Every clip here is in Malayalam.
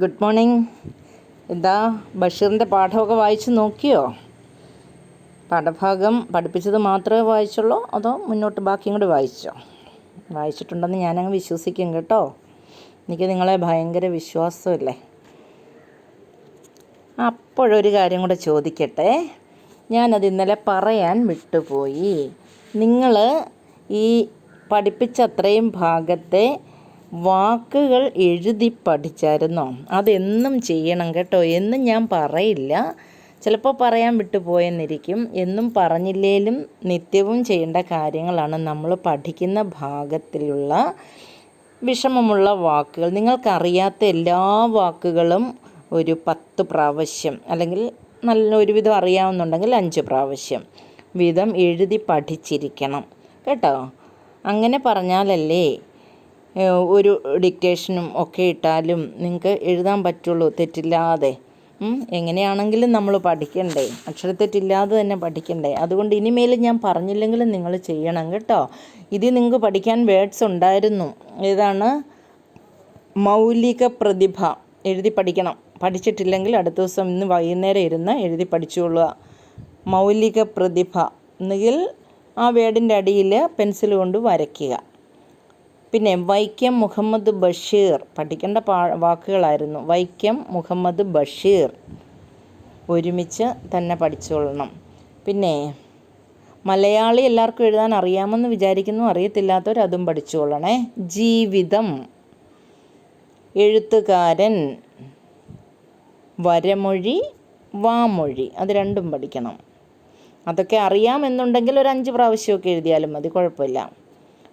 Good morning. എന്താ ബഷീറിന്റെ പാഠമൊക്കെ വായിച്ച് നോക്കിയോ? പാഠഭാഗം പഠിപ്പിച്ചത് മാത്രമേ വായിച്ചുള്ളൂ അതോ മുന്നോട്ട് ബാക്കിയും കൂടി വായിച്ചോ? വായിച്ചിട്ടുണ്ടെന്ന് ഞാനങ്ങ് വിശ്വസിക്കും കേട്ടോ. എനിക്ക് നിങ്ങളെ ഭയങ്കര വിശ്വാസമല്ലേ? അപ്പോഴൊരു കാര്യം കൂടെ ചോദിക്കട്ടെ. ഞാനത് ഇന്നലെ പറയാൻ വിട്ടുപോയി. നിങ്ങൾ ഈ പഠിപ്പിച്ച അത്രയും ഭാഗത്തെ വാക്കുകൾ എഴുതി പഠിച്ചായിരുന്നോ? അതെന്നും ചെയ്യണം കേട്ടോ. എന്നും ഞാൻ പറയില്ല. ചിലപ്പോൾ പറയാൻ വിട്ടുപോയെന്നിരിക്കും. എന്നും പറഞ്ഞില്ലേലും നിത്യവും ചെയ്യേണ്ട കാര്യങ്ങളാണ് നമ്മൾ പഠിക്കുന്ന ഭാഗത്തിലുള്ള വിഷമമുള്ള വാക്കുകൾ. നിങ്ങൾക്കറിയാത്ത എല്ലാ വാക്കുകളും ഒരു പത്ത് പ്രാവശ്യം അല്ലെങ്കിൽ നല്ല ഒരുവിധം അറിയാവുന്നുണ്ടെങ്കിൽ അഞ്ച് പ്രാവശ്യം വീതം എഴുതി പഠിച്ചിരിക്കണം. കേട്ടോ? അങ്ങനെ പറഞ്ഞാലല്ലേ ഒരു ഡിക്റ്റേഷനും ഒക്കെ ഇട്ടാലും നിങ്ങൾക്ക് എഴുതാൻ പറ്റുള്ളൂ. തെറ്റില്ലാതെ. എങ്ങനെയാണെങ്കിലും നമ്മൾ പഠിക്കണ്ടേ. അക്ഷരത്തെറ്റില്ലാതെ തന്നെ പഠിക്കണ്ടേ. അതുകൊണ്ട് ഇനിമേലും ഞാൻ പറഞ്ഞില്ലെങ്കിലും നിങ്ങൾ ചെയ്യണം കേട്ടോ. ഇത് നിങ്ങൾക്ക് പഠിക്കാൻ വേർഡ്സ് ഉണ്ടായിരുന്നു. ഏതാണ്? മൗലിക പ്രതിഭ. എഴുതി പഠിക്കണം. പഠിച്ചിട്ടില്ലെങ്കിൽ അടുത്ത ദിവസം ഇന്ന് വൈകുന്നേരം ഇരുന്ന് എഴുതി പഠിച്ചുകൊള്ളുക മൗലിക പ്രതിഭ. എന്നെങ്കിൽ ആ വേർഡിന്റെ അടിയിൽ പെൻസിൽ കൊണ്ട് വരയ്ക്കുക. പിന്നെ വൈക്കം മുഹമ്മദ് ബഷീർ. പഠിക്കേണ്ട പാ വാക്കുകളായിരുന്നു. വൈക്കം മുഹമ്മദ് ബഷീർ. ഒരുമിച്ച് തന്നെ പഠിച്ചുകൊള്ളണം പിന്നെ മലയാളി എല്ലാവർക്കും എഴുതാൻ അറിയാമെന്ന് വിചാരിക്കുന്നു. അറിയത്തില്ലാത്തവർ അതും പഠിച്ചുകൊള്ളണേ ജീവിതം. എഴുത്തുകാരൻ. വരമൊഴി വാമൊഴി. അത് രണ്ടും പഠിക്കണം. അതൊക്കെ അറിയാമെന്നുണ്ടെങ്കിൽ ഒരു അഞ്ച് പ്രാവശ്യമൊക്കെ എഴുതിയാലും മതി. കുഴപ്പമില്ല.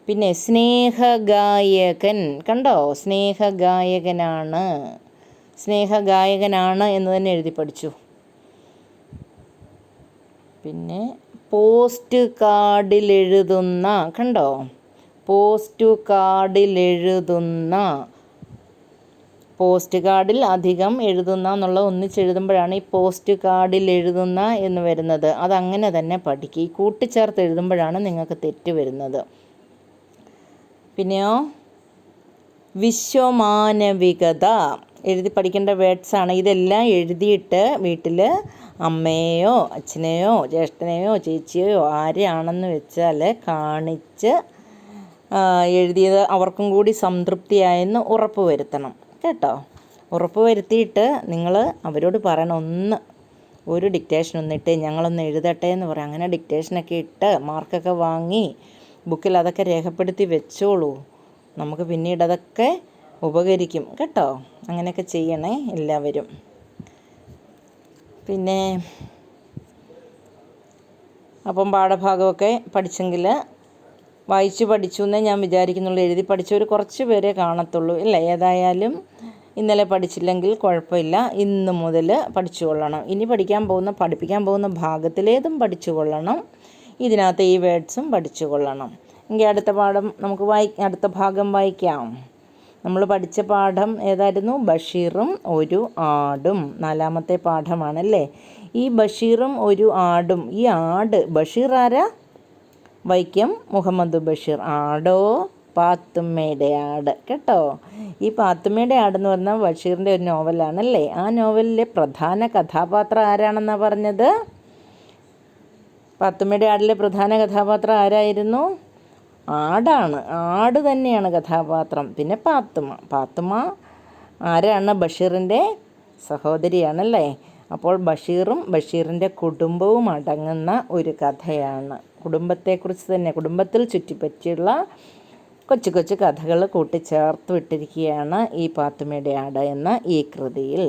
പിന്നെ സ്നേഹഗായകൻ കണ്ടോ? സ്നേഹഗായകനാണ്. സ്നേഹഗായകനാണ് എന്ന് തന്നെ എഴുതി പഠിച്ചു. പിന്നെ പോസ്റ്റ് കാർഡിൽ എഴുതുന്ന കണ്ടോ? പോസ്റ്റ് കാർഡിൽ എഴുതുന്ന പോസ്റ്റ് കാർഡിൽ അധികം എഴുതുന്ന എന്നുള്ള ഒന്നിച്ചെഴുതുമ്പോഴാണ് ഈ പോസ്റ്റ് കാർഡിൽ എഴുതുന്ന എന്ന് വരുന്നത്. അതങ്ങനെ തന്നെ പഠിക്കുക ഈ കൂട്ടിച്ചേർത്ത് എഴുതുമ്പോഴാണ് നിങ്ങൾക്ക് തെറ്റ് വരുന്നത്. പിന്നെയോ? വിശ്വമാനവികത. എഴുതി പഠിക്കേണ്ട വേർഡ്സാണ് ഇതെല്ലാം എഴുതിയിട്ട് വീട്ടിൽ അമ്മയെയോ അച്ഛനെയോ ജ്യേഷ്ഠനെയോ ചേച്ചിയെയോ ആരെയാണെന്ന് വെച്ചാൽ കാണിച്ച് എഴുതിയത് അവർക്കും കൂടി സംതൃപ്തിയായെന്ന് ഉറപ്പ് വരുത്തണം. കേട്ടോ? ഉറപ്പ് വരുത്തിയിട്ട് നിങ്ങൾ അവരോട് പറയണം. ഒന്ന് ഒരു ഡിക്റ്റേഷൻ ഒന്നിട്ട് ഞങ്ങളൊന്ന് എഴുതട്ടെ എന്ന് പറയാം. അങ്ങനെ ഡിക്റ്റേഷനൊക്കെ ഇട്ട് മാർക്കൊക്കെ വാങ്ങി ബുക്കിൽ അതൊക്കെ രേഖപ്പെടുത്തി വെച്ചോളൂ. നമുക്ക് പിന്നീട് അതൊക്കെ ഉപകരിക്കും. കേട്ടോ? അങ്ങനെയൊക്കെ ചെയ്യണേ എല്ലാവരും. പിന്നെ അപ്പം പാഠഭാഗമൊക്കെ പഠിച്ചെങ്കിൽ വായിച്ചു പഠിച്ചു എന്നേ ഞാൻ വിചാരിക്കുന്നുള്ളൂ. എഴുതി പഠിച്ചവർ കുറച്ച് പേരെ കാണത്തുള്ളൂ. ഇല്ല? ഏതായാലും ഇന്നലെ പഠിച്ചില്ലെങ്കിൽ കുഴപ്പമില്ല. ഇന്ന് മുതൽ പഠിച്ചു കൊള്ളണം. ഇനി പഠിക്കാൻ പോകുന്ന പഠിപ്പിക്കാൻ പോകുന്ന ഭാഗത്തിലേതും പഠിച്ചു കൊള്ളണം. ഇതിനകത്ത് ഈ വേർഡ്സും പഠിച്ചു കൊള്ളണം. എങ്കിൽ അടുത്ത പാഠം നമുക്ക് വായി അടുത്ത ഭാഗം വായിക്കാം. നമ്മൾ പഠിച്ച പാഠം ഏതായിരുന്നു? ബഷീറും ഒരു ആടും. നാലാമത്തെ പാഠമാണല്ലേ? ഈ ബഷീറും ഒരു ആടും. ഈ ആട് ബഷീർ ആരാ? വൈക്കം മുഹമ്മദ് ബഷീർ. ആടോ? പാത്തുമ്മയുടെ ആട്. കേട്ടോ? ഈ പാത്തുമ്മയുടെ ആടെന്ന് പറഞ്ഞാൽ ബഷീറിന്റെ ഒരു നോവലാണല്ലേ? ആ നോവലിലെ പ്രധാന കഥാപാത്രം ആരാണെന്നാണ് പറഞ്ഞത്? പാത്തുമ്മയുടെ ആടിലെ പ്രധാന കഥാപാത്രം ആരായിരുന്നു? ആടാണ്. ആട് തന്നെയാണ് കഥാപാത്രം. പിന്നെ പാത്തുമ്മ. പാത്തുമ്മ ആരാണ്? ബഷീറിന്റെ സഹോദരിയാണല്ലേ? അപ്പോൾ ബഷീറും ബഷീറിന്റെ കുടുംബവും അടങ്ങുന്ന ഒരു കഥയാണ്. കുടുംബത്തെക്കുറിച്ച് തന്നെ കുടുംബത്തിൽ ചുറ്റിപ്പറ്റിയുള്ള കൊച്ചു കൊച്ചു കഥകൾ കൂട്ടിച്ചേർത്ത് വിട്ടിരിക്കുകയാണ് ഈ പാത്തുമ്മയുടെ ആട് എന്ന ഈ കൃതിയിൽ.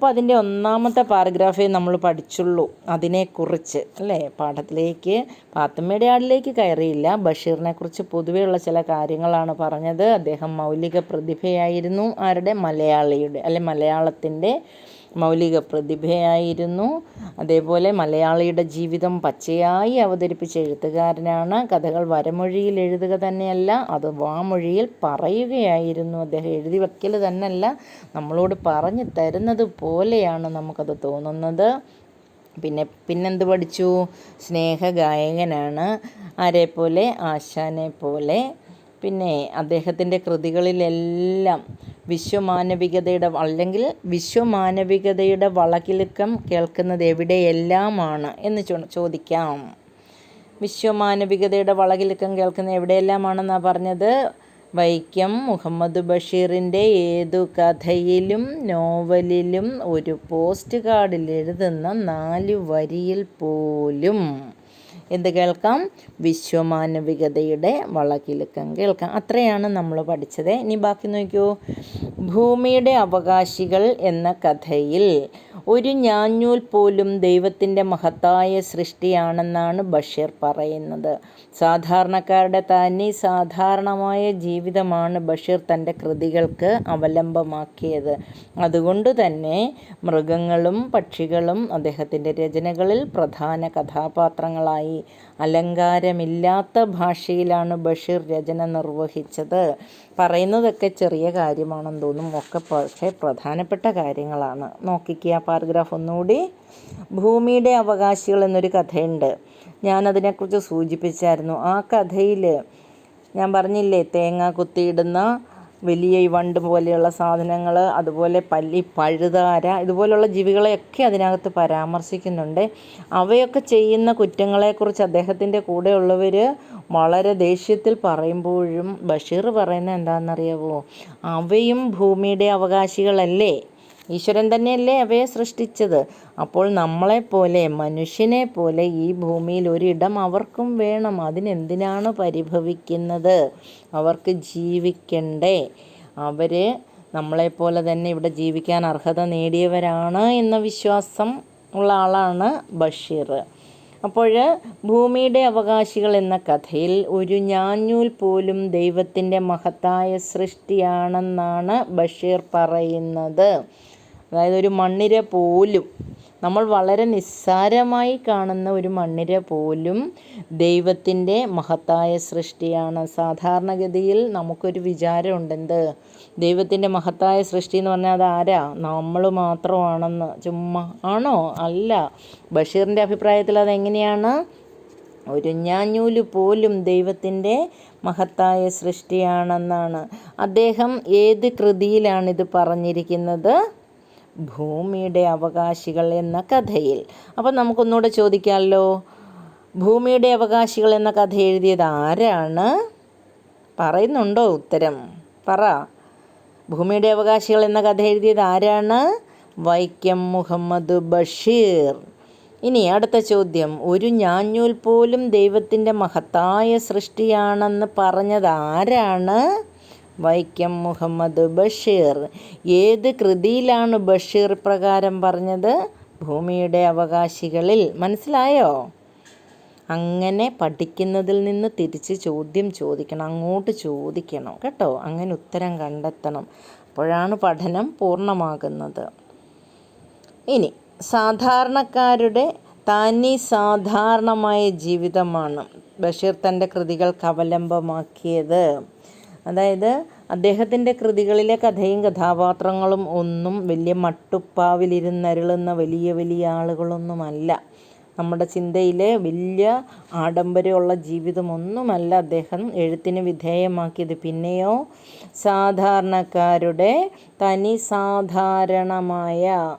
അപ്പോൾ അതിന്റെ ഒന്നാമത്തെ പാരഗ്രാഫേ നമ്മൾ പഠിച്ചുള്ളൂ അതിനെക്കുറിച്ച് അല്ലേ? പാഠത്തിലേക്ക് പാത്തുമ്മയുടെ ആടിലേക്ക് കയറിയില്ല. ബഷീറിനെക്കുറിച്ച് പൊതുവെയുള്ള ചില കാര്യങ്ങളാണ് പറഞ്ഞത്. അദ്ദേഹം മൗലിക പ്രതിഭയായിരുന്നു. ആരുടെ? മലയാളിയുടെ അല്ലെ മലയാളത്തിന്റെ മൗലിക പ്രതിഭയായിരുന്നു. അതേപോലെ മലയാളിയുടെ ജീവിതം പച്ചയായി അവതരിപ്പിച്ച എഴുത്തുകാരനാണ്. കഥകൾ വരമൊഴിയിൽ എഴുതുക തന്നെയല്ല അത് വാമൊഴിയിൽ പറയുകയായിരുന്നു. അദ്ദേഹം എഴുതി വയ്ക്കൽ തന്നെയല്ല നമ്മളോട് പറഞ്ഞു തരുന്നത് പോലെയാണ് നമുക്കത് തോന്നുന്നത്. പിന്നെ പിന്നെന്ത് പഠിച്ചു? സ്നേഹഗായകനാണ്. ആരെ പോലെ ആശാനെ പോലെ പിന്നെ അദ്ദേഹത്തിന്റെ കൃതികളിലെല്ലാം വിശ്വമാനവികതയുടെ അല്ലെങ്കിൽ വിശ്വമാനവികതയുടെ വളകിലുക്കം കേൾക്കുന്നത് എവിടെയെല്ലാമാണ് എന്ന് ചോദിക്കാം. വിശ്വമാനവികതയുടെ വളകിലുക്കം കേൾക്കുന്നത് എവിടെയെല്ലാമാണെന്നാണ് പറഞ്ഞത്? വൈക്കം മുഹമ്മദ് ബഷീറിന്റെ ഏതു കഥയിലും നോവലിലും ഒരു പോസ്റ്റ് കാർഡിൽ എഴുതുന്ന നാല് വരിയിൽ പോലും. എന്ത് കേൾക്കാം? വിശ്വമാനവികതയുടെ വളകിലുക്കം കേൾക്കാം. അത്രയാണ് നമ്മൾ പഠിച്ചത്. ഇനി ബാക്കി നോക്കൂ ഭൂമിയുടെ അവകാശികൾ എന്ന കഥയിൽ ഒരു ഞാഞ്ഞൂൽ പോലും ദൈവത്തിന്റെ മഹത്തായ സൃഷ്ടിയാണെന്നാണ് ബഷീർ പറയുന്നത്. സാധാരണക്കാരുടെ തന്നെ സാധാരണമായ ജീവിതമാണ് ബഷീർ തന്റെ കൃതികൾക്ക് അവലംബമാക്കിയത്. അതുകൊണ്ട് തന്നെ മൃഗങ്ങളും പക്ഷികളും അദ്ദേഹത്തിന്റെ രചനകളിൽ പ്രധാന കഥാപാത്രങ്ങളായി. അലങ്കാരമില്ലാത്ത ഭാഷയിലാണ് ബഷീർ രചന നിർവഹിച്ചത്. പറയുന്നതൊക്കെ ചെറിയ കാര്യമാണെന്ന് തോന്നും ഒക്കെ പക്ഷേ പ്രധാനപ്പെട്ട കാര്യങ്ങളാണ്. നോക്കിക്കുക പാരഗ്രാഫ് ഒന്നുകൂടി. ഭൂമിയുടെ അവകാശികൾ എന്നൊരു കഥയുണ്ട്. ഞാനതിനെക്കുറിച്ച് സൂചിപ്പിച്ചായിരുന്നു. ആ കഥയിൽ ഞാൻ പറഞ്ഞില്ലേ തേങ്ങ കുത്തിയിടുന്ന വലിയ ഈ വണ്ട് പോലെയുള്ള സാധനങ്ങൾ അതുപോലെ പല്ലി പഴുതാര ഇതുപോലുള്ള ജീവികളെയൊക്കെ അതിനകത്ത് പരാമർശിക്കുന്നുണ്ട്. അവയൊക്കെ ചെയ്യുന്ന കുറ്റങ്ങളെക്കുറിച്ച് അദ്ദേഹത്തിന്റെ കൂടെയുള്ളവർ വളരെ ദേഷ്യത്തിൽ പറയുമ്പോഴും ബഷീർ പറയുന്നത് എന്താണെന്നറിയാവോ? അവയും ഭൂമിയുടെ അവകാശികളല്ലേ? ഈശ്വരൻ തന്നെയല്ലേ അവയെ സൃഷ്ടിച്ചത്? അപ്പോൾ നമ്മളെപ്പോലെ മനുഷ്യനെ പോലെ ഈ ഭൂമിയിൽ ഒരിടം അവർക്കും വേണം. അതിനെന്തിനാണ് പരിഭവിക്കുന്നത്? അവർക്ക് ജീവിക്കണ്ടേ. അവർ നമ്മളെപ്പോലെ തന്നെ ഇവിടെ ജീവിക്കാൻ അർഹത നേടിയവരാണ് എന്ന വിശ്വാസം ഉള്ള ആളാണ് ബഷീർ. അപ്പോൾ ഭൂമിയുടെ അവകാശികൾ എന്ന കഥയിൽ ഒരു ഞാഞ്ഞൂൽ പോലും ദൈവത്തിന്റെ മഹത്തായ സൃഷ്ടിയാണെന്നാണ് ബഷീർ പറയുന്നത്. അതായത് ഒരു മണ്ണിര പോലും. നമ്മൾ വളരെ നിസ്സാരമായി കാണുന്ന ഒരു മണ്ണിര പോലും ദൈവത്തിന്റെ മഹത്തായ സൃഷ്ടിയാണ്. സാധാരണഗതിയിൽ നമുക്കൊരു വിചാരമുണ്ട് എന്ത്? ദൈവത്തിന്റെ മഹത്തായ സൃഷ്ടി എന്ന് പറഞ്ഞാൽ അതാരാ നമ്മൾ മാത്രമാണെന്ന്. ചുമ്മാ. ആണോ? അല്ല. ബഷീറിന്റെ അഭിപ്രായത്തിൽ അതെങ്ങനെയാണ് ഒരു ഞാഞ്ഞൂൽ പോലും ദൈവത്തിന്റെ മഹത്തായ സൃഷ്ടിയാണെന്നാണ്. അദ്ദേഹം ഏത് കൃതിയിലാണിത് പറഞ്ഞിരിക്കുന്നത്? ഭൂമിയുടെ അവകാശികൾ എന്ന കഥയിൽ. അപ്പം നമുക്കൊന്നുകൂടെ ചോദിക്കാമല്ലോ. ഭൂമിയുടെ അവകാശികൾ എന്ന കഥ എഴുതിയത് ആരാണ്? പറയുന്നുണ്ടോ ഉത്തരം. പറ. ഭൂമിയുടെ അവകാശികൾ എന്ന കഥ എഴുതിയത് ആരാണ്? വൈക്കം മുഹമ്മദ് ബഷീർ. ഇനി അടുത്ത ചോദ്യം. ഒരു ഞാഞ്ഞൂൽ പോലും ദൈവത്തിന്റെ മഹത്തായ സൃഷ്ടിയാണെന്ന് പറഞ്ഞത് ആരാണ്? വൈക്കം മുഹമ്മദ് ബഷീർ. ഏത് കൃതിയിലാണ് ബഷീർ പ്രകാരം പറഞ്ഞത്? ഭൂമിയുടെ അവകാശികളിൽ. മനസ്സിലായോ? അങ്ങനെ പഠിക്കുന്നതിൽ നിന്ന് തിരിച്ച് ചോദ്യം ചോദിക്കണം. അങ്ങോട്ട് ചോദിക്കണം കേട്ടോ. അങ്ങനെ ഉത്തരം കണ്ടെത്തണം. അപ്പോഴാണ് പഠനം പൂർണമാകുന്നത്. ഇനി സാധാരണക്കാരുടെ തനി സാധാരണമായ ജീവിതമാണ് ബഷീർ തന്റെ കൃതികൾക്ക് അവലംബമാക്കിയത് അതായത് അദ്ദേഹത്തിന്റെ കൃതികളിലെ കഥയും കഥാപാത്രങ്ങളും ഒന്നും വലിയ മട്ടുപ്പാവിലിരുന്നരുളുന്ന വലിയ വലിയ ആളുകളൊന്നുമല്ല. നമ്മുടെ ചിന്തയിലെ വലിയ ആഡംബരമുള്ള ജീവിതമൊന്നുമല്ല അദ്ദേഹം എഴുത്തിന് വിധേയമാക്കിയത്. പിന്നെയോ സാധാരണക്കാരുടെ തനി സാധാരണമായ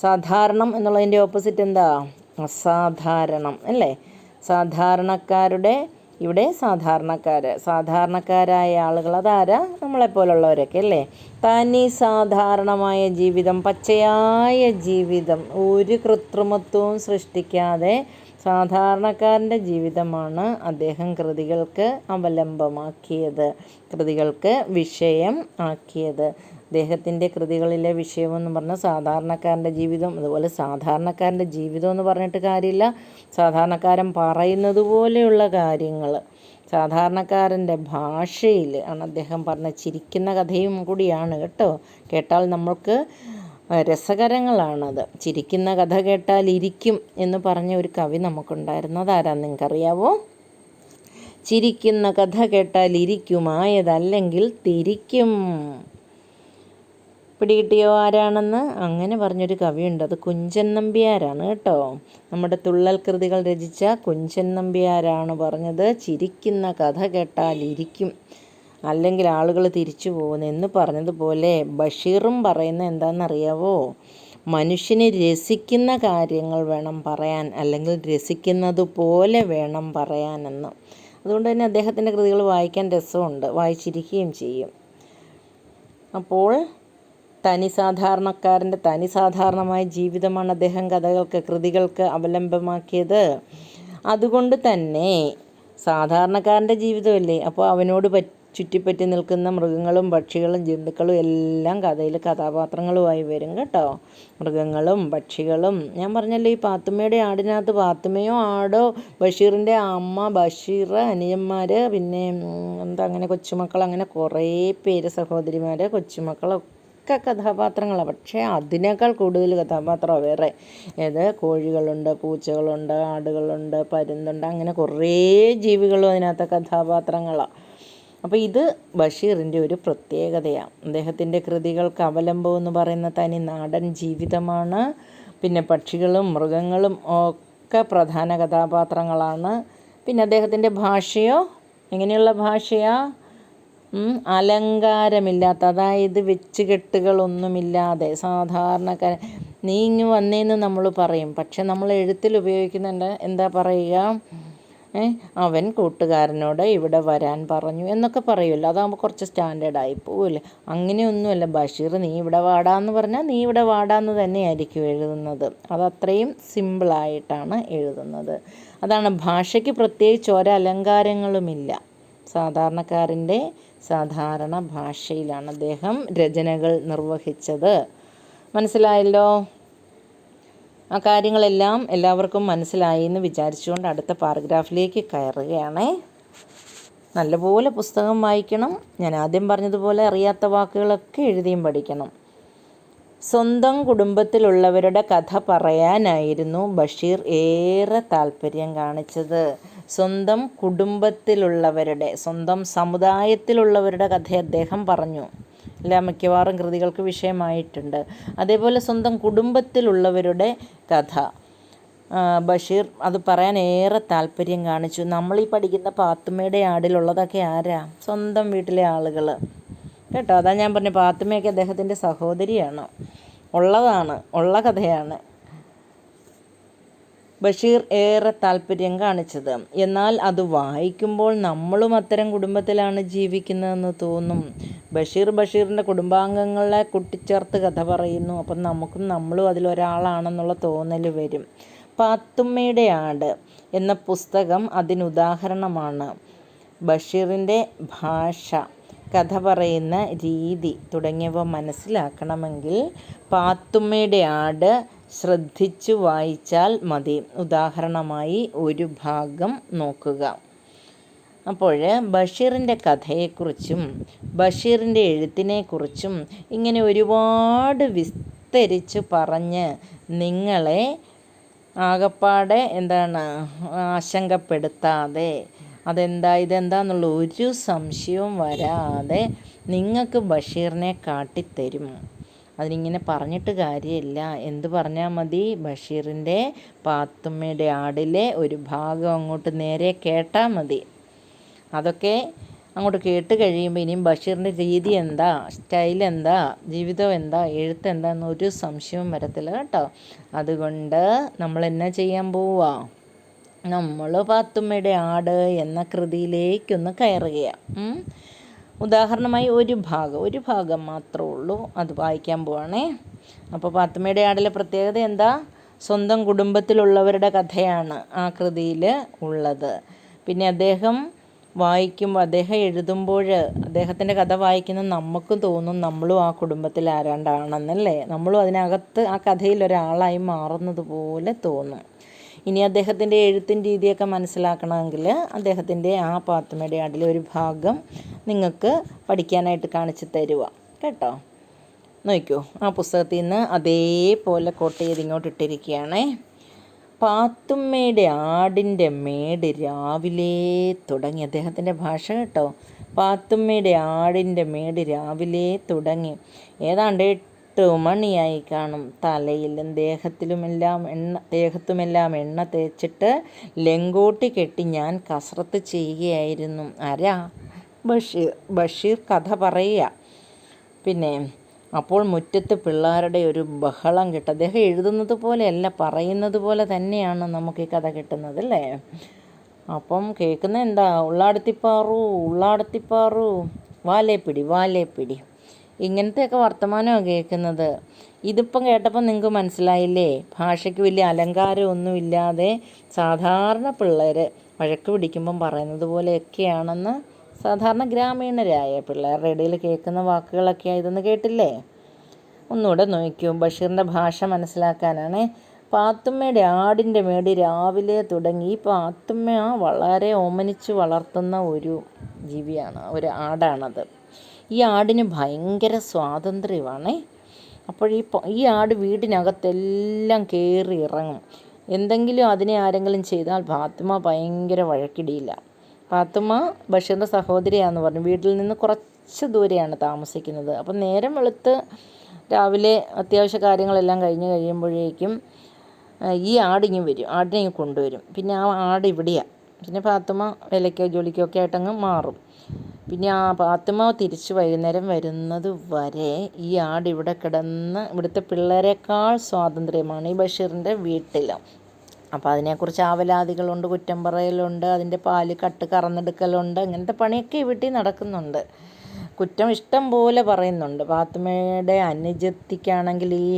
സാധാരണം എന്നുള്ളതിന്റെ ഓപ്പോസിറ്റ് എന്താ? അസാധാരണം അല്ലേ? സാധാരണക്കാരുടെ ഇവിടെ സാധാരണക്കാർ സാധാരണക്കാരായ ആളുകൾ അതാരാ? നമ്മളെപ്പോലുള്ളവരൊക്കെ അല്ലേ? തനി സാധാരണമായ ജീവിതം പച്ചയായ ജീവിതം ഒരു കൃത്രിമത്വവും സൃഷ്ടിക്കാതെ സാധാരണക്കാരന്റെ ജീവിതമാണ് അദ്ദേഹം കൃതികൾക്ക് അവലംബമാക്കിയത് കൃതികൾക്ക് വിഷയം ആക്കിയത്. അദ്ദേഹത്തിന്റെ കൃതികളിലെ വിഷയമെന്ന് പറഞ്ഞാൽ സാധാരണക്കാരന്റെ ജീവിതം അതുപോലെ സാധാരണക്കാരന്റെ ജീവിതം എന്ന് പറഞ്ഞിട്ട് കാര്യമില്ല. സാധാരണക്കാരൻ പറയുന്നത് പോലെയുള്ള കാര്യങ്ങൾ സാധാരണക്കാരന്റെ ഭാഷയിൽ ആണ് അദ്ദേഹം പറഞ്ഞ ചിരിക്കുന്ന കഥയും കൂടിയാണ് കേട്ടോ. കേട്ടാൽ നമ്മൾക്ക് രസകരങ്ങളാണത്. ചിരിക്കുന്ന കഥ കേട്ടാൽ ഇരിക്കും എന്ന് പറഞ്ഞ ഒരു കവി നമുക്കുണ്ടായിരുന്നു. ആരാ നിങ്ങൾക്കറിയാവോ? ചിരിക്കുന്ന കഥ കേട്ടാൽ ഇരിക്കുമായതല്ലെങ്കിൽ തിരിക്കും. പിടികിട്ടിയോ ആരാണെന്ന് അങ്ങനെ പറഞ്ഞൊരു കവിയുണ്ട്. അത് കുഞ്ചൻ നമ്പ്യാരാണ് കേട്ടോ. നമ്മുടെ തുള്ളൽ കൃതികൾ രചിച്ച കുഞ്ചൻ നമ്പ്യാരാണ് പറഞ്ഞത്. ചിരിക്കുന്ന കഥ കേട്ടാൽ ഇരിക്കും. അല്ലെങ്കിൽ ആളുകൾ തിരിച്ചു പോകുന്നു എന്ന് പറഞ്ഞതുപോലെ ബഷീറും പറയുന്ന എന്താണെന്നറിയാവോ? മനുഷ്യന് രസിക്കുന്ന കാര്യങ്ങൾ വേണം പറയാൻ അല്ലെങ്കിൽ രസിക്കുന്നത് പോലെ വേണം പറയാനെന്ന് അതുകൊണ്ട് തന്നെ അദ്ദേഹത്തിന്റെ കൃതികൾ വായിക്കാൻ രസമുണ്ട്. വായിച്ചിരിക്കുകയും ചെയ്യും. അപ്പോൾ തനി സാധാരണക്കാരന്റെ തനി സാധാരണമായ ജീവിതമാണ് അദ്ദേഹം കഥകൾക്ക് കൃതികൾക്ക് അവലംബമാക്കിയത്. അതുകൊണ്ട് തന്നെ സാധാരണക്കാരന്റെ ജീവിതമല്ലേ? അപ്പോൾ അവനോട് ചുറ്റിപ്പറ്റി നിൽക്കുന്ന മൃഗങ്ങളും പക്ഷികളും ജന്തുക്കളും എല്ലാം കഥയിൽ കഥാപാത്രങ്ങളുമായി വരും കേട്ടോ. മൃഗങ്ങളും പക്ഷികളും. ഞാൻ പറഞ്ഞല്ലോ ഈ പാത്തുമ്മയുടെ ആടിനകത്ത് പാത്തുമ്മയോ ആടോ ബഷീറിന്റെ അമ്മ ബഷീർ അനിയന്മാർ പിന്നെ എന്താ അങ്ങനെ കൊച്ചുമക്കൾ അങ്ങനെ കുറേ പേര് സഹോദരിമാർ കൊച്ചുമക്കളൊക്കെ ഒക്കെ കഥാപാത്രങ്ങളാണ് പക്ഷേ അതിനേക്കാൾ കൂടുതൽ കഥാപാത്രമാണ് വേറെ. ഏത് കോഴികളുണ്ട് പൂച്ചകളുണ്ട് ആടുകളുണ്ട് പരുന്തുണ്ട് അങ്ങനെ കുറേ ജീവികളും അതിനകത്തെ കഥാപാത്രങ്ങളാണ് അപ്പോൾ ഇത് ബഷീറിന്റെ ഒരു പ്രത്യേകതയാണ് അദ്ദേഹത്തിന്റെ കൃതികൾക്ക് അവലംബം എന്ന് പറയുന്ന തനി നാടൻ ജീവിതമാണ്. പിന്നെ പക്ഷികളും മൃഗങ്ങളും ഒക്കെ പ്രധാന കഥാപാത്രങ്ങളാണ്. പിന്നെ അദ്ദേഹത്തിന്റെ ഭാഷയോ? എങ്ങനെയുള്ള ഭാഷയാ? അലങ്കാരമില്ലാത്ത അതായത് വെച്ചുകെട്ടുകളൊന്നുമില്ലാതെ സാധാരണക്കാരൻ നീ ഇങ്ങ് വന്നേന്ന് നമ്മൾ പറയും. പക്ഷെ നമ്മൾ എഴുത്തിൽ ഉപയോഗിക്കുന്നുണ്ട്. എന്താ പറയുക? അവൻ കൂട്ടുകാരനോട് ഇവിടെ വരാൻ പറഞ്ഞു എന്നൊക്കെ പറയുമല്ലോ. അതാകുമ്പോൾ കുറച്ച് സ്റ്റാൻഡേർഡായി പോവില്ലേ? അങ്ങനെയൊന്നുമല്ല. ബഷീർ നീ ഇവിടെ വാടാന്ന് പറഞ്ഞാൽ നീ ഇവിടെ വാടാന്ന് തന്നെയായിരിക്കും എഴുതുന്നത്. അതത്രയും സിമ്പിളായിട്ടാണ് എഴുതുന്നത്. അതാണ് ഭാഷയ്ക്ക് പ്രത്യേകിച്ച് ഒരലങ്കാരങ്ങളുമില്ല. സാധാരണക്കാരന്റെ സാധാരണ ഭാഷയിലാണ് അദ്ദേഹം രചനകൾ നിർവഹിച്ചത്. മനസ്സിലായല്ലോ? ആ കാര്യങ്ങളെല്ലാം എല്ലാവർക്കും മനസ്സിലായി എന്ന് വിചാരിച്ചുകൊണ്ട് അടുത്ത പാരഗ്രാഫിലേക്ക് കയറുകയാണേ. നല്ലപോലെ പുസ്തകം വായിക്കണം. ഞാൻ ആദ്യം പറഞ്ഞതുപോലെ അറിയാത്ത വാക്കുകളൊക്കെ എഴുതിയും പഠിക്കണം. സ്വന്തം കുടുംബത്തിലുള്ളവരുടെ കഥ പറയാനായിരുന്നു ബഷീർ ഏറെ താല്പര്യം കാണിച്ചത്. സ്വന്തം കുടുംബത്തിലുള്ളവരുടെ സ്വന്തം സമുദായത്തിലുള്ളവരുടെ കഥ അദ്ദേഹം പറഞ്ഞു. എല്ലാ മിക്കവാറും കൃതികൾക്ക് വിഷയമായിട്ടുണ്ട്. അതേപോലെ സ്വന്തം കുടുംബത്തിലുള്ളവരുടെ കഥ. ബഷീർ അത് പറയാൻ ഏറെ താല്പര്യം കാണിച്ചു. നമ്മൾ ഈ പഠിക്കുന്ന പാത്തുമ്മയുടെ ആടിലുള്ളതൊക്കെ ആരാ? സ്വന്തം വീട്ടിലെ ആളുകൾ കേട്ടോ? അതാ ഞാൻ പറഞ്ഞു പാത്തുമ്മയൊക്കെ അദ്ദേഹത്തിന്റെ സഹോദരിയാണ്. ഉള്ളതാണ് ഉള്ള കഥയാണ്. ബഷീർ ഏറെ താല്പര്യം കാണിച്ചത്. എന്നാൽ അത് വായിക്കുമ്പോൾ നമ്മളും അത്തരം കുടുംബത്തിലാണ് ജീവിക്കുന്നതെന്ന് തോന്നും. ബഷീർ ബഷീറിന്റെ കുടുംബാംഗങ്ങളെ കൂട്ടിച്ചേർത്ത് കഥ പറയുന്നു. അപ്പം നമുക്കും നമ്മളും അതിലൊരാളാണെന്നുള്ള തോന്നൽ വരും. പാത്തുമ്മയുടെ ആട് എന്ന പുസ്തകം അതിനുദാഹരണമാണ് ബഷീറിന്റെ ഭാഷ കഥ പറയുന്ന രീതി തുടങ്ങിയവ മനസ്സിലാക്കണമെങ്കിൽ പാത്തുമ്മയുടെ ആട് ശ്രദ്ധിച്ചു വായിച്ചാൽ മതി. ഉദാഹരണമായി ഒരു ഭാഗം നോക്കുക. അപ്പോൾ ബഷീറിന്റെ കഥയെക്കുറിച്ചും ബഷീറിന്റെ എഴുത്തിനെക്കുറിച്ചും ഇങ്ങനെ ഒരുപാട് വിസ്തരിച്ച് പറഞ്ഞ് നിങ്ങളെ ആകപ്പാടെ എന്താണ് ആശങ്കപ്പെടുത്താതെ അതെന്താ ഇതെന്താന്നുള്ള ഒരു സംശയവും വരാതെ നിങ്ങൾക്ക് ബഷീറിനെ കാട്ടിത്തരും. അതിനിങ്ങനെ പറഞ്ഞിട്ട് കാര്യമില്ല. എന്ത് പറഞ്ഞാൽ മതി? ബഷീറിന്റെ പാത്തുമ്മയുടെ ആടിലെ ഒരു ഭാഗം അങ്ങോട്ട് നേരെ കേട്ടാൽ മതി. അതൊക്കെ അങ്ങോട്ട് കേട്ട് കഴിയുമ്പോൾ ഇനിയും ബഷീറിന്റെ രീതി എന്താ? സ്റ്റൈൽ എന്താ? ജീവിതം എന്താ? എഴുത്ത് എന്താ? എന്നൊരു സംശയവും വരത്തില്ല കേട്ടോ. അതുകൊണ്ട് നമ്മൾ എന്നാ ചെയ്യാൻ പോവാ? നമ്മൾ പാത്തുമ്മയുടെ ആട് എന്ന കൃതിയിലേക്കൊന്ന് കയറുകയാണ് ഉദാഹരണമായി ഒരു ഭാഗം ഒരു ഭാഗം മാത്രമേ ഉള്ളൂ. അത് വായിക്കാൻ പോവാണേ. അപ്പോൾ പാത്തുമ്മയുടെ ആടിലെ പ്രത്യേകത എന്താ? സ്വന്തം കുടുംബത്തിലുള്ളവരുടെ കഥയാണ് ആ കൃതിയിൽ ഉള്ളത്. പിന്നെ അദ്ദേഹം വായിക്കുമ്പോൾ അദ്ദേഹം എഴുതുമ്പോൾ അദ്ദേഹത്തിന്റെ കഥ വായിക്കുന്ന നമുക്കും തോന്നും നമ്മളും ആ കുടുംബത്തിൽ ആരാണ്ടാണെന്നല്ലേ? നമ്മളും അതിനകത്ത് ആ കഥയിൽ ഒരാളായി മാറുന്നത് പോലെ തോന്നും. ഇനി അദ്ദേഹത്തിന്റെ എഴുത്തിൻ രീതിയൊക്കെ മനസ്സിലാക്കണമെങ്കിൽ അദ്ദേഹത്തിന്റെ ആ പാത്തുമ്മയുടെ ആടിലെ ഒരു ഭാഗം നിങ്ങൾക്ക് പഠിക്കാനായിട്ട് കാണിച്ചു തരുക കേട്ടോ? നോക്കൂ ആ പുസ്തകത്തിൽ നിന്ന് അതേപോലെ കോട്ട് ചെയ്ത് ഇങ്ങോട്ട് ഇട്ടിരിക്കുകയാണേ. പാത്തുമ്മയുടെ ആടിന്റെ മേട് രാവിലെ തുടങ്ങി. അദ്ദേഹത്തിന്റെ ഭാഷ കേട്ടോ. പാത്തുമ്മയുടെ ആടിന്റെ മേട് രാവിലെ തുടങ്ങി. ഏതാണ്ട് എട്ട് മണിയായി കാണും. തലയിലും ദേഹത്തിലുമെല്ലാം എണ്ണ ദേഹത്തുമെല്ലാം എണ്ണ തേച്ചിട്ട് ലെങ്കോട്ടി കെട്ടി ഞാൻ കസറത്ത് ചെയ്യുകയായിരുന്നു. ആരാ? ബഷീർ ബഷീർ കഥ പറയുക. പിന്നെ അപ്പോൾ മുറ്റത്ത് പിള്ളേരുടെ ഒരു ബഹളം കിട്ടും അദ്ദേഹം എഴുതുന്നത് പോലെയല്ല പറയുന്നത് പോലെ തന്നെയാണ് നമുക്ക് ഈ കഥ കിട്ടുന്നത് അല്ലേ? അപ്പം കേൾക്കുന്ന എന്താ? ഉള്ളാടത്തിപ്പാറു ഉള്ളാടത്തിപ്പാറു വാലേപ്പിടി വാലേപ്പിടി. ഇങ്ങനത്തെയൊക്കെ വർത്തമാനമാണ് കേൾക്കുന്നത്. ഇതിപ്പം കേട്ടപ്പോൾ നിങ്ങൾക്ക് മനസ്സിലായില്ലേ? ഭാഷയ്ക്ക് വലിയ അലങ്കാരമൊന്നുമില്ലാതെ സാധാരണ പിള്ളേർ വഴക്ക് പിടിക്കുമ്പം പറയുന്നത് പോലെയൊക്കെയാണെന്ന് സാധാരണ ഗ്രാമീണരായ പിള്ളേരുടെ ഇടയിൽ കേൾക്കുന്ന വാക്കുകളൊക്കെ ഇതൊന്ന് കേട്ടില്ലേ? ഒന്നുകൂടെ നോക്കൂ. ബഷീറിന്റെ ഭാഷ മനസ്സിലാക്കാനാണ് പാത്തുമ്മയുടെ ആടിന്റെ മേടി രാവിലെ തുടങ്ങി. പാത്തുമ്മ വളരെ ഓമനിച്ച് വളർത്തുന്ന ഒരു ജീവിയാണ് ഒരു ആടാണത്. ഈ ആടിന് ഭയങ്കര സ്വാതന്ത്ര്യമാണേ. അപ്പോൾ ഈ ഈ ആട് വീടിനകത്തെല്ലാം കയറി ഇറങ്ങും. എന്തെങ്കിലും അതിനെ ആരെങ്കിലും ചെയ്താൽ ഫാത്തുമ ഭയങ്കര വഴക്കിടിയില്ല. ഫാത്തുമ ബഷീറിന്റെ സഹോദരിയാന്ന് പറഞ്ഞു. വീട്ടിൽ നിന്ന് കുറച്ച് ദൂരെയാണ് താമസിക്കുന്നത്. അപ്പം നേരം വെളുത്ത് രാവിലെ അത്യാവശ്യ കാര്യങ്ങളെല്ലാം കഴിഞ്ഞ് കഴിയുമ്പോഴേക്കും ഈ ആടിങ്ങ് വരും. ആടിനെ കൊണ്ടുവരും. പിന്നെ ആ ആട് ഇവിടെയാണ് പിന്നെ ഫാത്തുമ വിലയ്ക്കോ ജോലിക്കോ ഒക്കെ ആയിട്ടങ്ങ് മാറും. പിന്നെ ആ പാത്തുമ്മ തിരിച്ച് വൈകുന്നേരം വരുന്നത് വരെ ഈ ആട് ഇവിടെ കിടന്ന് ഇവിടുത്തെ പിള്ളേരെക്കാൾ സ്വാതന്ത്ര്യമാണ് ഈ ബഷീറിന്റെ വീട്ടിൽ. അപ്പോൾ അതിനെക്കുറിച്ച് ആവലാതികളുണ്ട് കുറ്റം പറയലുണ്ട് അതിന്റെ പാൽ കട്ട് കറന്നെടുക്കലുണ്ട് അങ്ങനത്തെ പണിയൊക്കെ വീട്ടിൽ നടക്കുന്നുണ്ട്. കുറ്റം ഇഷ്ടം പോലെ പറയുന്നുണ്ട്. പാത്തുമ്മയുടെ അനുജത്തിക്കാണെങ്കിൽ ഈ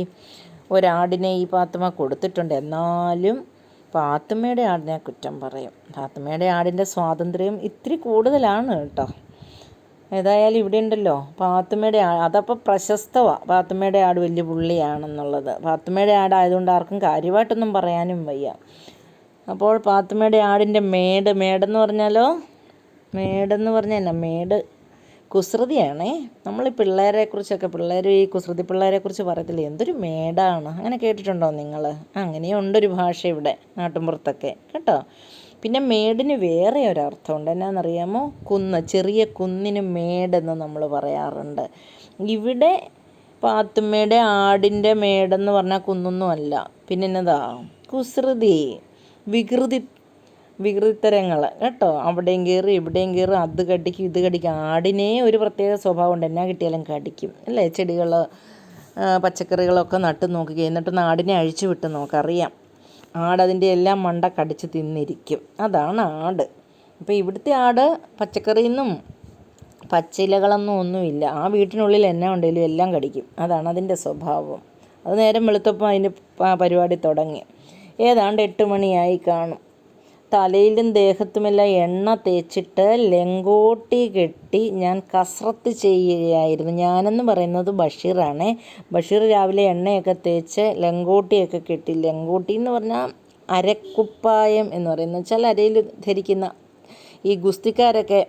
ഒരാടിനെ ഈ പാത്തുമ്മ കൊടുത്തിട്ടുണ്ട്. എന്നാലും പാത്തുമ്മയുടെ ആടിനെ കുറ്റം പറയും. പാത്തുമ്മയുടെ ആടിന്റെ സ്വാതന്ത്ര്യം ഇത്തിരി കൂടുതലാണ് കേട്ടോ. ഏതായാലും ഇവിടെ ഉണ്ടല്ലോ. പാത്തുമ്മയുടെ അതപ്പോൾ പ്രശസ്തമാണ് പാത്തുമ്മയുടെ ആട് വലിയ പുള്ളിയാണെന്നുള്ളത്. പാത്തുമ്മയുടെ ആടായതുകൊണ്ട് ആർക്കും കാര്യമായിട്ടൊന്നും പറയാനും വയ്യ. അപ്പോൾ പാത്തുമ്മയുടെ ആടിന്റെ മേട് മേടെന്ന് പറഞ്ഞാലോ? മേടെന്ന് പറഞ്ഞാൽ എന്നാ? മേട് കുസൃതിയാണേ. നമ്മൾ ഈ പിള്ളേരെക്കുറിച്ചൊക്കെ പിള്ളേർ ഈ കുസൃതി പിള്ളേരെ കുറിച്ച് പറയത്തില്ല? എന്തൊരു മേടാണ്. അങ്ങനെ കേട്ടിട്ടുണ്ടോ നിങ്ങൾ അങ്ങനെയുണ്ടൊരു ഭാഷ ഇവിടെ നാട്ടിൻപുറത്തൊക്കെ. കേട്ടോ? പിന്നെ മേടിന് വേറെ ഒരർത്ഥമുണ്ട്. എന്നാണെന്നറിയാമോ കുന്ന് ചെറിയ കുന്നിന് മേടെന്ന് നമ്മൾ പറയാറുണ്ട്. ഇവിടെ പാത്തുമ്മയുടെ ആടിന്റെ മേടെന്ന് പറഞ്ഞാൽ കുന്നൊന്നും അല്ല പിന്നെ എന്നതാ കുസൃതി. വികൃതി വികൃതിത്തരങ്ങൾ. കേട്ടോ? അവിടെയും കയറി ഇവിടെയും കയറി അത് കടിക്കും ഇത് കടിക്കും. ആടിനെ ഒരു പ്രത്യേക സ്വഭാവമുണ്ട് എന്നാ കിട്ടിയാലും കടിക്കും. അല്ലേ? ചെടികൾ പച്ചക്കറികളൊക്കെ നട്ട് നോക്കുക. എന്നിട്ട് നാടിനെ അഴിച്ചു വിട്ട് നോക്കറിയാം ആടതിന്റെ എല്ലാം മണ്ട കടിച്ച് തിന്നിരിക്കും. അതാണ് ആട്. അപ്പോൾ ഇവിടുത്തെ ആട് പച്ചക്കറിയൊന്നും പച്ചിലകളൊന്നും ഒന്നുമില്ല. ആ വീട്ടിനുള്ളിൽ എന്നാ ഉണ്ടെങ്കിലും എല്ലാം കടിക്കും. അതാണ് അതിന്റെ സ്വഭാവം. അത് നേരം വെളുത്തപ്പോൾ അതിന്റെ പരിപാടി തുടങ്ങി. ഏതാണ്ട് എട്ട് മണിയായി കാണും. തലയിലും ദേഹത്തുമെല്ലാം എണ്ണ തേച്ചിട്ട് ലെങ്കോട്ടി കെട്ടി ഞാൻ കസ്രത്ത് ചെയ്യുകയായിരുന്നു. ഞാനെന്ന് പറയുന്നത് ബഷീറാണ്. ബഷീർ രാവിലെ എണ്ണയൊക്കെ തേച്ച് ലെങ്കോട്ടിയൊക്കെ കെട്ടി. ലെങ്കോട്ടി എന്ന് പറഞ്ഞാൽ അരക്കുപ്പായം എന്ന് പറയുന്നത്. വെച്ചാൽ അരയിൽ ധരിക്കുന്ന ഈ ഗുസ്തിക്കാരൊക്കെ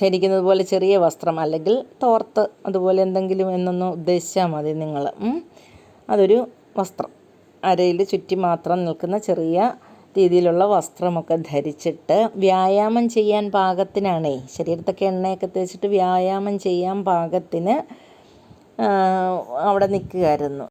ധരിക്കുന്നത് പോലെ ചെറിയ വസ്ത്രം അല്ലെങ്കിൽ തോർത്ത് അതുപോലെ എന്തെങ്കിലും എന്നൊന്നും ഉദ്ദേശിച്ചാൽ മതി നിങ്ങൾ. അതൊരു വസ്ത്രം. അരയിൽ ചുറ്റി മാത്രം നിൽക്കുന്ന ചെറിയ രീതിയിലുള്ള വസ്ത്രമൊക്കെ ധരിച്ചിട്ട് വ്യായാമം ചെയ്യാൻ പാകത്തിനാണേ ശരീരത്തൊക്കെ എണ്ണയൊക്കെ തേച്ചിട്ട് വ്യായാമം ചെയ്യാൻ പാകത്തിന് അവിടെ നിൽക്കുകയായിരുന്നു.